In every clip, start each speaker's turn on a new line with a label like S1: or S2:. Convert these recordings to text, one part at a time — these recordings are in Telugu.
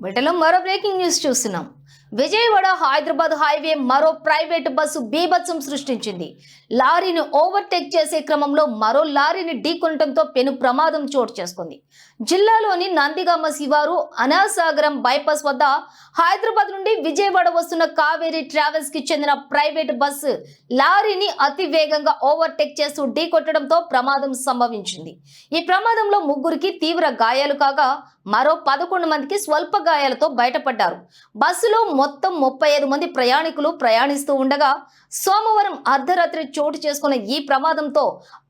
S1: బులెటిన్లో మరో బ్రేకింగ్ న్యూస్ చూస్తున్నాం. విజయవాడ హైదరాబాద్ హైవే మరో ప్రైవేట్ బస్సు బీభత్సం సృష్టించింది. లారీని ఓవర్టేక్ చేసే క్రమంలో మరో లారీని ఢీకొనటంతో పెను ప్రమాదం చోటు చేసుకుంది. జిల్లాలోని నందిగామ శివారు అనాసాగరం బైపాస్ వద్ద హైదరాబాద్ నుండి విజయవాడ వస్తున్న కావేరీ ట్రావెల్స్కి చెందిన ప్రైవేట్ బస్సు లారీని అతి వేగంగా ఓవర్టేక్ చేస్తూ ఢీకొట్టడంతో ప్రమాదం సంభవించింది. ఈ ప్రమాదంలో ముగ్గురికి తీవ్ర గాయాలు కాగా మరో పదకొండు మందికి స్వల్ప గాయాలతో బయటపడ్డారు. బస్సులో మొత్తం ముప్పై ఐదు మంది ప్రయాణికులు ప్రయాణిస్తూ ఉండగా సోమవారం అర్ధరాత్రి చోటు చేసుకున్న ఈ ప్రమాదంతో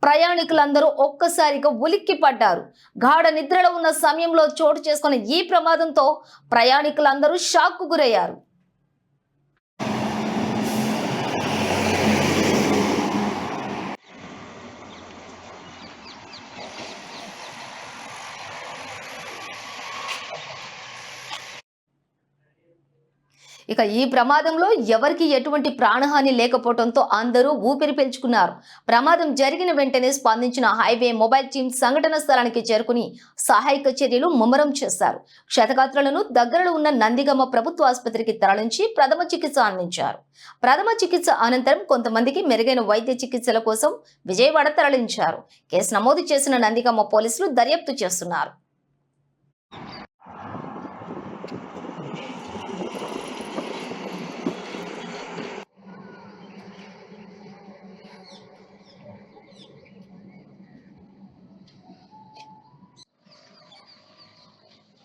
S1: ప్రయాణికులందరూ ఒక్కసారిగా ఉలిక్కి పడ్డారు గాఢ నిద్రలో ఉన్న సమయంలో చోటు చేసుకున్న ఈ ప్రమాదంతో ప్రయాణికులందరూ షాక్కు గురయ్యారు. ఇక ఈ ప్రమాదంలో ఎవరికి ఎటువంటి ప్రాణహాని లేకపోవడంతో అందరూ ఊపిరి పీల్చుకున్నారు. ప్రమాదం జరిగిన వెంటనే స్పందించిన హైవే మొబైల్ టీం సంఘటన స్థలానికి చేరుకుని సహాయక చర్యలు ముమ్మరం చేశారు. క్షతగాత్రులను దగ్గరలో ఉన్న నందిగమ్మ ప్రభుత్వ ఆసుపత్రికి తరలించి ప్రథమ చికిత్స అందించారు. ప్రథమ చికిత్స అనంతరం కొంతమందికి మెరుగైన వైద్య చికిత్సల కోసం విజయవాడ తరలించారు. కేసు నమోదు చేసిన నందిగమ్మ పోలీసులు దర్యాప్తు చేస్తున్నారు.